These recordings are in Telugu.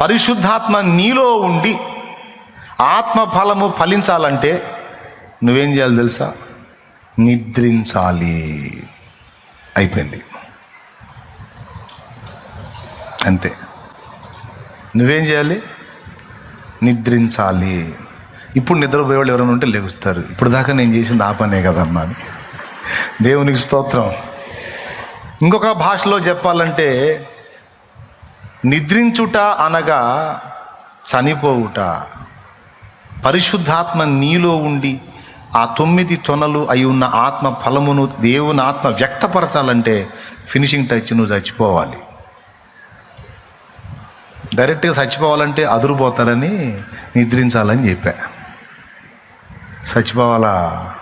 పరిశుద్ధాత్మ నీలో ఉండి ఆత్మ ఫలము ఫలించాలంటే నువ్వేం చేయాలి తెలుసా? నిద్రించాలి. అయిపోయింది. అంతే. నువ్వేం చేయాలి? నిద్రించాలి. ఇప్పుడు నిద్రపోయేవాళ్ళు ఎవరైనా ఉంటే లెగుస్తారు. ఇప్పుడు దాకా నేను చేసింది ఆ పనే కదమ్మా అని. దేవునికి స్తోత్రం. ఇంకొక భాషలో చెప్పాలంటే నిద్రించుట అనగా చనిపోవుట. పరిశుద్ధాత్మ నీలో ఉండి ఆ తొమ్మిది తొనలు అయి ఉన్న ఆత్మ ఫలమును దేవుని ఆత్మ వ్యక్తపరచాలంటే ఫినిషింగ్ టచ్ నువ్వు చచ్చిపోవాలి. డైరెక్ట్గా చచ్చిపోవాలంటే అదురుపోతారని నిద్రించాలని చెప్పా. చచ్చిపోవాలా?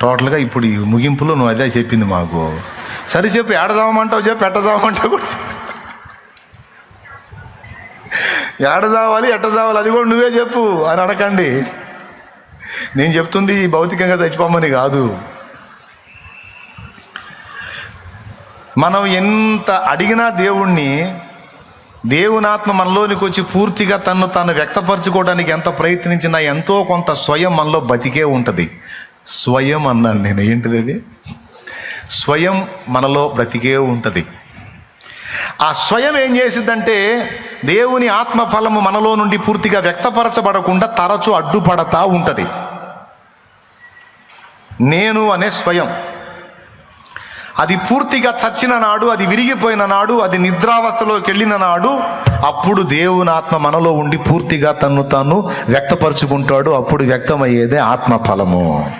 టోటల్గా ఇప్పుడు ఈ ముగింపులో నువ్వు అదే చెప్పింది మాకు. సరే చెప్పు ఏడదామంటావు చెప్పు ఎట్ట కూడా చెప్పు. ఏడ చావాలి ఎట్ట చావాలి అది కూడా నువ్వే చెప్పు అని అడగండి. నేను చెప్తుంది భౌతికంగా చచ్చిపోమని కాదు. మనం ఎంత అడిగినా దేవుణ్ణి దేవునాత్మ మనలోనికి వచ్చి పూర్తిగా తను తాను వ్యక్తపరచుకోవడానికి ఎంత ప్రయత్నించినా ఎంతో కొంత స్వయం మనలో బతికే ఉంటుంది. స్వయం అన్నాను నేను ఏంటిది అది? స్వయం మనలో బ్రతికే ఉంటుంది. ఆ స్వయం ఏం చేసిందంటే దేవుని ఆత్మ ఫలము మనలో నుండి పూర్తిగా వ్యక్తపరచబడకుండా తరచు అడ్డుపడతా ఉంటుంది. నేను అనే స్వయం. అది పూర్తిగా చచ్చిన నాడు అది విరిగిపోయిన నాడు అది నిద్రావస్థలోకి వెళ్ళిన నాడు అప్పుడు దేవుని ఆత్మ మనలో ఉండి పూర్తిగా తన్ను తాను వ్యక్తపరుచుకుంటాడు. అప్పుడు వ్యక్తమయ్యేదే ఆత్మ ఫలము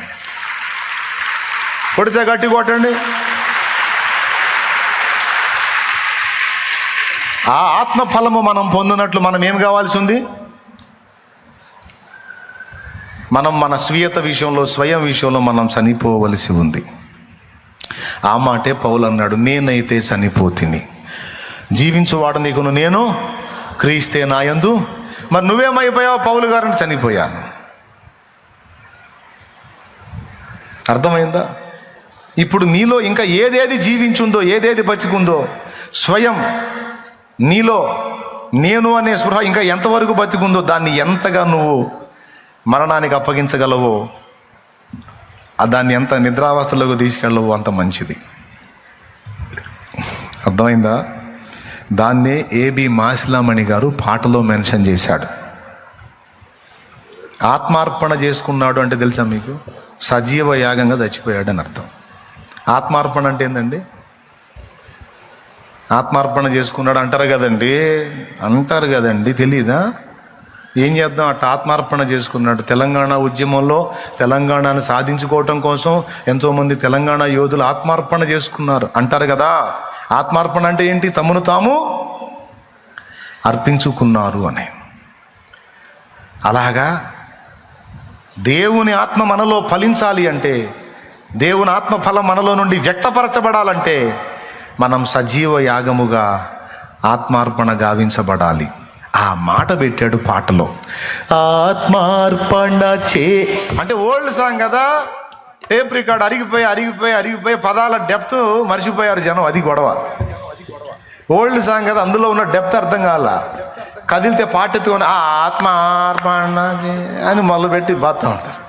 కొడితే గట్టి కొట్టండి. ఆ ఆత్మ ఫలము మనం పొందినట్లు మనం ఏం కావాల్సి ఉంది మనం మన స్వీయత విషయంలో స్వయం విషయంలో మనం చనిపోవలసి ఉంది. ఆ మాటే పౌలు అన్నాడు నేనైతే చనిపోతిని. జీవించువాడు నీకును నేను క్రీస్తే నాయందు మరి నువ్వేమైపోయావు? పౌలు గారిని చనిపోయాను. అర్థమైందా? ఇప్పుడు నీలో ఇంకా ఏదేది జీవించుందో ఏదేది బతికుందో స్వయం నీలో నేను అనే స్పృహ ఇంకా ఎంతవరకు బతికుందో దాన్ని ఎంతగా నువ్వు మరణానికి అప్పగించగలవో దాన్ని ఎంత నిద్రావస్థలోకి తీసుకెళ్ళవో అంత మంచిది. అర్థమైందా? దాన్నే ఏబి మాసిలామణి గారు పాటలో మెన్షన్ చేశాడు. ఆత్మార్పణ చేసుకున్నాడు అంటే తెలుసా మీకు? సజీవ యాగంగా చచ్చిపోయాడు అని అర్థం. ఆత్మార్పణ అంటే ఏంటండి ఆత్మార్పణ చేసుకున్నాడు అంటారు కదండి. అంటారు కదండి తెలీదా? ఏం చేద్దాం? అట్ట ఆత్మార్పణ చేసుకున్నాడు. తెలంగాణ ఉద్యమంలో తెలంగాణను సాధించుకోవటం కోసం ఎంతోమంది తెలంగాణ యోధులు ఆత్మార్పణ చేసుకున్నారు. అంటారు కదా? ఆత్మార్పణ అంటే ఏంటి? తమను తాము అర్పించుకున్నారు అని. అలాగా? దేవుని ఆత్మ మనలో ఫలించాలి అంటే దేవుని ఆత్మ ఫలం మనలో నుండి వ్యక్తపరచబడాలంటే మనం సజీవ యాగముగా ఆత్మార్పణ గావించబడాలి. ఆ మాట పెట్టాడు పాటలో. ఆత్మార్పణ చే అంటే ఓల్డ్ సాంగ్ కదా. టేప్ రికార్డ్ అరిగిపోయి అరిగిపోయి అరిగిపోయి పదాల డెప్త్ మర్చిపోయారు జనం అది గొడవ. ఓల్డ్ సాంగ్ కదా అందులో ఉన్న డెప్త్ అర్థం కాల. కదిలితే పాట ఎత్తుకొని ఆ ఆత్మార్పణ అని మొదలుపెట్టి బాతా ఉంటారు.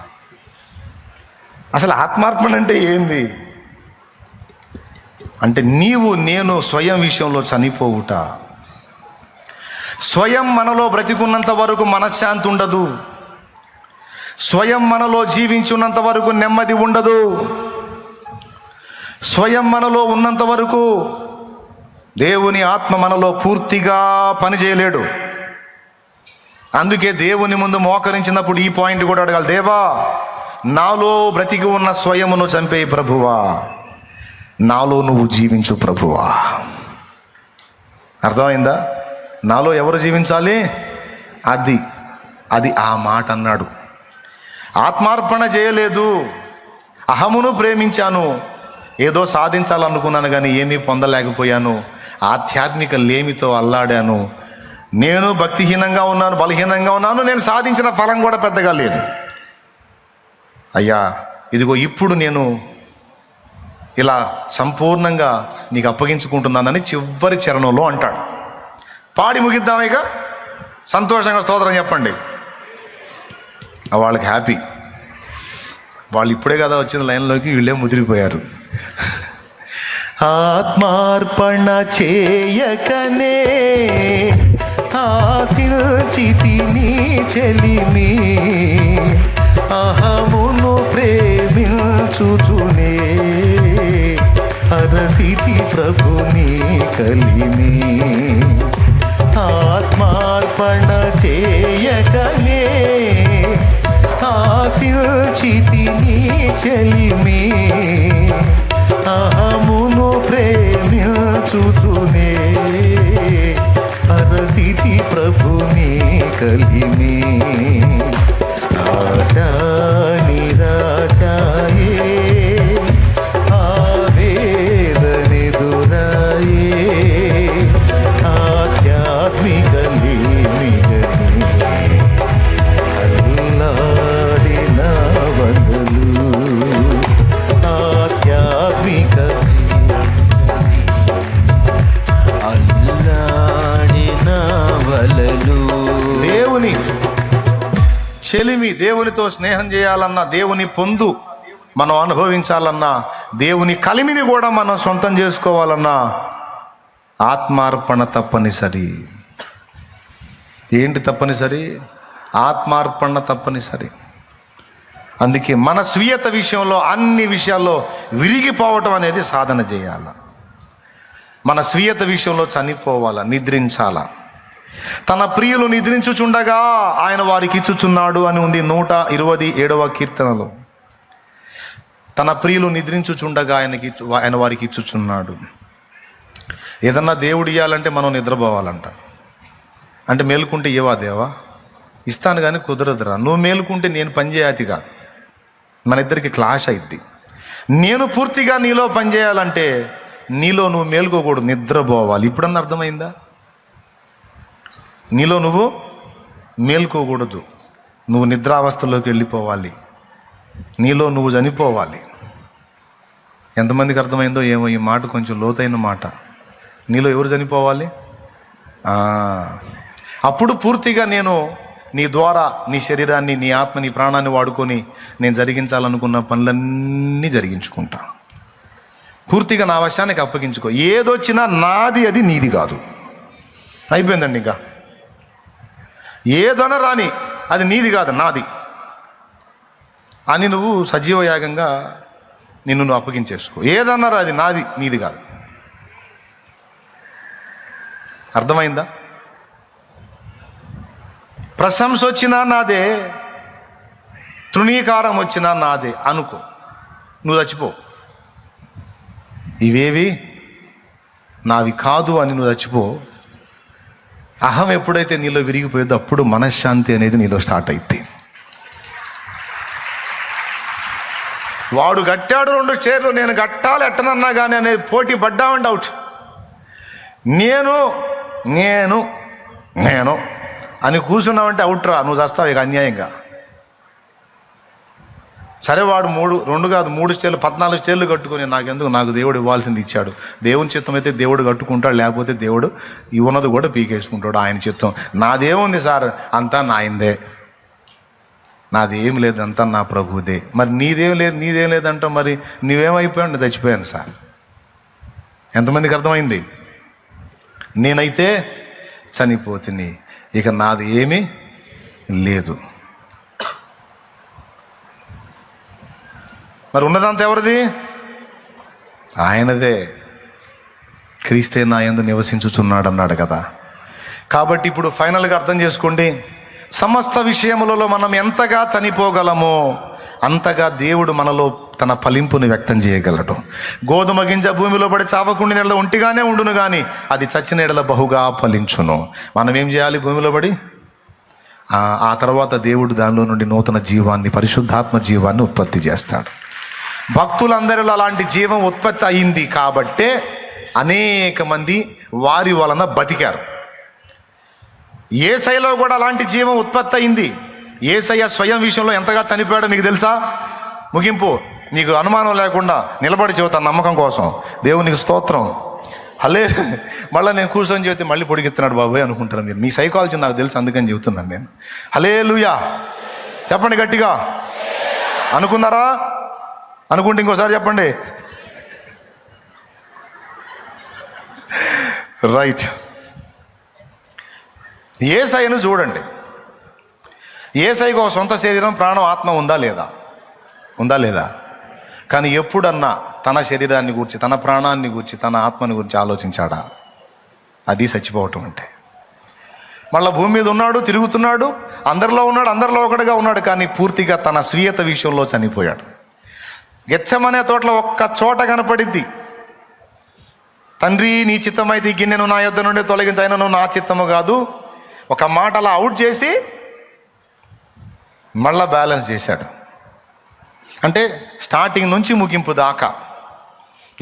అసలు ఆత్మార్పణ అంటే ఏంది? అంటే నీవు నేను స్వయం విషయంలో చనిపోవుట. స్వయం మనలో బ్రతికున్నంత వరకు మనశ్శాంతి ఉండదు. స్వయం మనలో జీవించున్నంత వరకు నెమ్మది ఉండదు. స్వయం మనలో ఉన్నంత వరకు దేవుని ఆత్మ మనలో పూర్తిగా పనిచేయలేడు. అందుకే దేవుని ముందు మోకరించినప్పుడు ఈ పాయింట్ కూడా అడగాలి. దేవా నాలో బ్రతికి ఉన్న స్వయమును చంపే ప్రభువా. నాలో నువ్వు జీవించు ప్రభువా. అర్థమైందా? నాలో ఎవరు జీవించాలి? అది అది ఆ మాట అన్నాడు. ఆత్మార్పణ చేయలేదు. అహమును ప్రేమించాను. ఏదో సాధించాలనుకున్నాను కానీ ఏమీ పొందలేకపోయాను. ఆధ్యాత్మిక లేమితో అల్లాడాను. నేను భక్తిహీనంగా ఉన్నాను బలహీనంగా ఉన్నాను. నేను సాధించిన ఫలం కూడా పెద్దగా లేదు. అయ్యా ఇదిగో ఇప్పుడు నేను ఇలా సంపూర్ణంగా నీకు అప్పగించుకుంటున్నానని చివరి చరణంలో అంటాడు. పాడి ముగిద్దాం ఇక. సంతోషంగా స్తోత్రం చెప్పండి. వాళ్ళకి హ్యాపీ. వాళ్ళు ఇప్పుడే కదా వచ్చిన లైన్లోకి వీళ్ళే ముదిరిపోయారు. ఆత్మార్పణ చేయకనే ఆశిల్చితిని చెలిమి. అహమును ప్రేమించుచునే అరసితి ప్రభుని కలిమి. ఆత్మార్పణ చేయకనే ఆశిల్చితి నీ చెలిమి. అహమును ప్రేమించుచునే అరసితి ప్రభుని కలిమి. చెలిమి దేవునితో స్నేహం చేయాలన్నా దేవుని పొందు మనం అనుభవించాలన్నా దేవుని కలిమిని కూడా మనం సొంతం చేసుకోవాలన్నా ఆత్మార్పణ తప్పనిసరి. ఏంటి తప్పనిసరి? ఆత్మార్పణ తప్పనిసరి. అందుకే మన స్వీయత విషయంలో అన్ని విషయాల్లో విరిగిపోవటం అనేది సాధన చేయాలి. మన స్వీయత విషయంలో చనిపోవాలా నిద్రించాలా. తన ప్రియులు నిద్రించుచుండగా ఆయన వారికి ఇచ్చుచున్నాడు అని ఉంది నూట ఇరవై ఏడవ కీర్తనలో. తన ప్రియులు నిద్రించుచుండగా ఆయనకి ఆయన వారికి ఇచ్చుచున్నాడు. ఏదన్నా దేవుడు ఇవ్వాలంటే మనం నిద్రపోవాలంట. అంటే మేలుకుంటే ఇవ్వా దేవా? ఇస్తాను కానీ కుదరదురా. నువ్వు మేలుకుంటే నేను పనిచేయాతి కాదు. మన ఇద్దరికి క్లాష్ అయిద్ది. నేను పూర్తిగా నీలో పనిచేయాలంటే నీలో నువ్వు మేలుకోకూడదు నిద్రపోవాలి. ఇప్పుడన్నా అర్థమైందా? నీలో నువ్వు మేల్కోకూడదు. నువ్వు నిద్రావస్థలోకి వెళ్ళిపోవాలి. నీలో నువ్వు చనిపోవాలి. ఎంతమందికి అర్థమైందో ఏమో ఈ మాట కొంచెం లోతైన మాట. నీలో ఎవరు చనిపోవాలి? అప్పుడు పూర్తిగా నేను నీ ద్వారా నీ శరీరాన్ని నీ ఆత్మ నీ ప్రాణాన్ని వాడుకొని నేను జరిగించాలనుకున్న పనులన్నీ జరిగించుకుంటా. పూర్తిగా నా వశానికి అప్పగించుకో. ఏదొచ్చినా నాది అది నీది కాదు. అయిపోయిందండి ఇంకా. ఏదన రాని అది నీది కాదు నాది. అని నువ్వు సజీవ యాగంగా నిన్ను నువ్వు అప్పగించేసుకో. ఏదన్నారా అది నాది నీది కాదు. అర్థమైందా? ప్రశంస వచ్చినా నాదే తృణీకారం వచ్చినా నాదే అనుకో. నువ్వు చచ్చిపో. ఇవేవి? నావి కాదు అని నువ్వు చచ్చిపో. అహం ఎప్పుడైతే నీలో విరిగిపోయేదో అప్పుడు మనశ్శాంతి అనేది నీలో స్టార్ట్ అయింది వాడు కట్టాడు రెండు చీరలు నేను కట్టాలి ఎట్టనన్నా కానీ అనేది పోటీ పడ్డామని డౌట్ నేను నేను నేను అని కూర్చున్నావంటే అవుట్రా నువ్వు చేస్తావు ఇక అన్యాయంగా. సరే వాడు మూడు రెండు కాదు మూడు స్టేర్లు పద్నాలుగు స్టేర్లు కట్టుకొని నాకెందుకు? నాకు దేవుడు ఇవ్వాల్సింది ఇచ్చాడు. దేవుని చిత్తం అయితే దేవుడు కట్టుకుంటాడు లేకపోతే దేవుడు ఇవ్వనది కూడా పీకేసుకుంటాడు ఆయన చిత్తం. నాదేముంది సార్ అంతా నాయందే. నాదేం లేదు అంతా నా ప్రభుదే. మరి నీదేం లేదు నీదేం లేదంట మరి? నీవేమైపోయావు చచ్చిపోయాను సార్. ఎంతమందికి అర్థమైంది? నేనైతే చనిపోతుంది ఇక నాది ఏమీ లేదు. మరి ఉన్నదంతా ఎవరిది? ఆయనదే. క్రీస్తే నా యందు నివసించుచున్నాడు అన్నాడు కదా. కాబట్టి ఇప్పుడు ఫైనల్గా అర్థం చేసుకోండి. సమస్త విషయములలో మనం ఎంతగా చనిపోగలమో అంతగా దేవుడు మనలో తన ఫలింపుని వ్యక్తం చేయగలడు. గోధుమ గింజ భూమిలో పడి చావకుండి నెల ఒంటిగానే ఉండును కానీ అది చచ్చిన ఎడల బహుగా ఫలించును. మనం ఏం చేయాలి భూమిలో పడి? ఆ తర్వాత దేవుడు దానిలో నుండి నూతన జీవాన్ని పరిశుద్ధాత్మ జీవాన్ని ఉత్పత్తి చేస్తాడు. భక్తులందరిలో అలాంటి జీవం ఉత్పత్తి అయింది కాబట్టే అనేక మంది వారి వలన బతికారు. ఏసైలో కూడా అలాంటి జీవం ఉత్పత్తి అయింది. ఏసయ్య స్వయం విషయంలో ఎంతగా చనిపోయాడో మీకు తెలుసా? ముగింపు నీకు అనుమానం లేకుండా నిలబడి చెబుతాను నమ్మకం కోసం. దేవునికి స్తోత్రం. హలే మళ్ళీ నేను కూర్చొని చెబితే మళ్ళీ పొడిగిస్తున్నాడు బాబోయ్ అనుకుంటున్నాను మీరు. మీ సైకాలజీ నాకు తెలుసు అందుకని చెబుతున్నాను నేను. హలే లూయా. చెప్పండి గట్టిగా. అనుకున్నారా? అనుకుంటే ఇంకోసారి చెప్పండి. రైట్ ఏసైను చూడండి. ఏసైకి ఒక సొంత శరీరం ప్రాణం ఆత్మ ఉందా లేదా? ఉందా లేదా? కానీ ఎప్పుడన్నా తన శరీరాన్ని గురించి తన ప్రాణాన్ని గురించి తన ఆత్మని గురించి ఆలోచించాడా? అది చచ్చిపోవటం అంటే. మళ్ళీ భూమి మీద ఉన్నాడు తిరుగుతున్నాడు అందరిలో ఉన్నాడు అందరిలో ఒకటిగా ఉన్నాడు కానీ పూర్తిగా తన స్వీయత విషయంలో చనిపోయాడు. గెచ్చమనే తోటలో ఒక్క చోట కనపడిద్ది. తండ్రి నీ చిత్తమైతే గిన్నెను నా యొద్ద నుండి తొలగించైనను నా చిత్తము కాదు. ఒక మాట అలా అవుట్ చేసి మళ్ళా బ్యాలెన్స్ చేశాడు. అంటే స్టార్టింగ్ నుంచి ముగింపు దాకా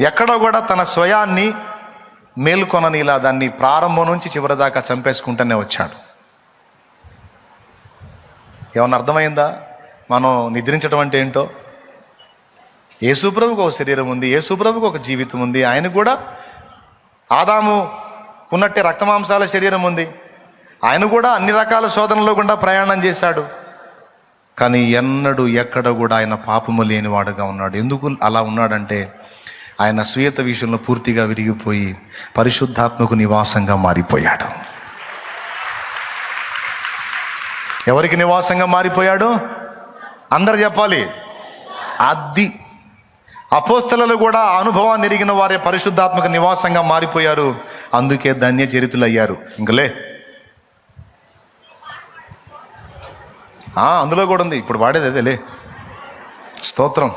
ఎక్కడ కూడా తన స్వయాన్ని మేల్కొనని ఇలా దాన్ని ప్రారంభం నుంచి చివరి దాకా చంపేసుకుంటూనే వచ్చాడు. ఏమన్నా అర్థమైందా? మనం నిద్రించడం అంటే ఏంటో? యేసుప్రభుకు ఒక శరీరం ఉంది యేసుప్రభుకు ఒక జీవితం ఉంది ఆయన కూడా ఆదాము ఉన్నట్టే రక్తమాంసాల శరీరం ఉంది. ఆయన కూడా అన్ని రకాల శోధనలో గుండా ప్రయాణం చేశాడు. కానీ ఎన్నడూ ఎక్కడ కూడా ఆయన పాపము లేనివాడుగా ఉన్నాడు. ఎందుకు అలా ఉన్నాడంటే ఆయన స్వీయత విషయంలో పూర్తిగా విరిగిపోయి పరిశుద్ధాత్మకు నివాసంగా మారిపోయాడు. ఎవరికి నివాసంగా మారిపోయాడు? అందరు చెప్పాలి. అది అపోస్తలలు కూడా అనుభవాన్ని ఎరిగిన వారే పరిశుద్ధాత్మక నివాసంగా మారిపోయారు. అందుకే ధన్య చరితులయ్యారు. ఇంకలే. అందులో కూడా ఉంది. ఇప్పుడు వాడేది అదేలే. స్తోత్రం.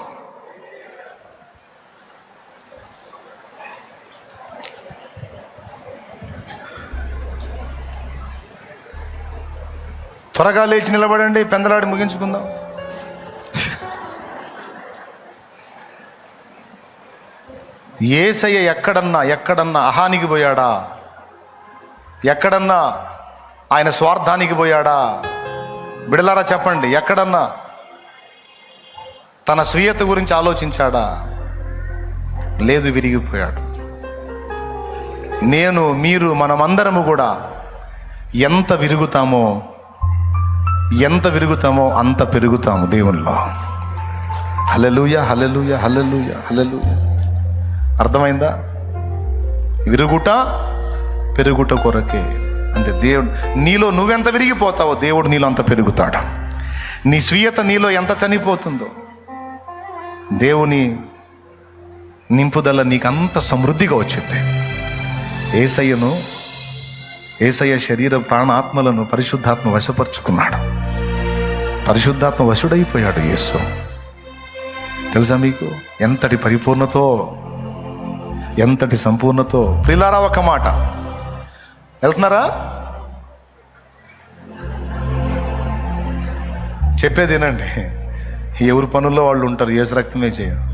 త్వరగా లేచి నిలబడండి. పెందలాడి ముగించుకుందాం. ఏసయ్య ఎక్కడన్నా ఎక్కడన్నా అహానికి పోయాడా? ఎక్కడన్నా ఆయన స్వార్థానికి పోయాడా? బిడలారా చెప్పండి ఎక్కడన్నా తన స్వీయత గురించి ఆలోచించాడా? లేదు విరిగిపోయాడు. నేను మీరు మనమందరము కూడా ఎంత విరుగుతామో ఎంత విరుగుతామో అంత పెరుగుతాము దేవుల్లో హలలుయ హలలుయ హలలుయ హలలుయ అర్థమైందా? విరుగుట పెరుగుట కొరకే. అంతే దేవుడు నీలో నువ్వెంత విరిగిపోతావో దేవుడు నీలో అంత పెరుగుతాడు. నీ స్వీయత నీలో ఎంత చనిపోతుందో దేవుని నింపుదల నీకు అంత సమృద్ధిగా వచ్చింది. ఏసయ్యను ఏసయ్య శరీర ప్రాణాత్మలను పరిశుద్ధాత్మ వశపరుచుకున్నాడు. పరిశుద్ధాత్మ వశుడైపోయాడు యేసు. తెలుసా మీకు? ఎంతటి పరిపూర్ణతో ఎంతటి సంపూర్ణతో ప్రిలారా ఒక మాట. వెళ్తున్నారా? చెప్పేదేనండి ఎవరి పనుల్లో వాళ్ళు ఉంటారు ఏసు రక్తమే చేయరు